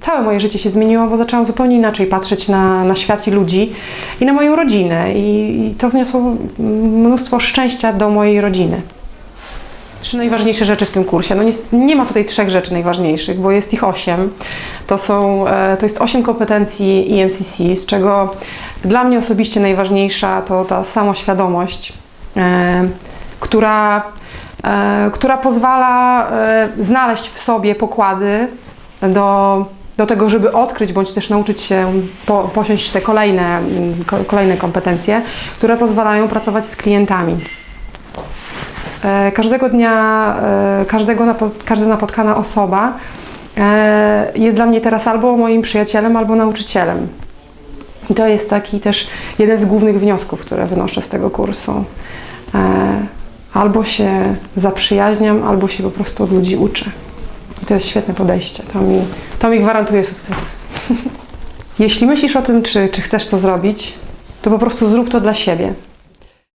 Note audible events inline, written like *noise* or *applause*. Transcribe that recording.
całe moje życie się zmieniło, bo zaczęłam zupełnie inaczej patrzeć na, na świat i ludzi i na moją rodzinę. I, I to wniosło mnóstwo szczęścia do mojej rodziny. Trzy najważniejsze rzeczy w tym kursie. No nie, nie ma tutaj trzech rzeczy najważniejszych, bo jest ich osiem. To, są, e, to jest osiem kompetencji EMCC, z czego dla mnie osobiście najważniejsza to ta samoświadomość, e, która, e, która pozwala znaleźć w sobie pokłady do, do tego, żeby odkryć bądź też nauczyć się po, posiąść te kolejne, ko- kolejne kompetencje, które pozwalają pracować z klientami. E, Każdego dnia, e, każdego każda napotkana osoba e, jest dla mnie teraz albo moim przyjacielem, albo nauczycielem. I to jest taki też jeden z głównych wniosków, które wynoszę z tego kursu. Albo się zaprzyjaźniam, albo się po prostu od ludzi uczę. To jest świetne podejście. To mi, to mi gwarantuje sukces. *laughs* Jeśli myślisz o tym, czy, czy chcesz to zrobić, to po prostu zrób to dla siebie.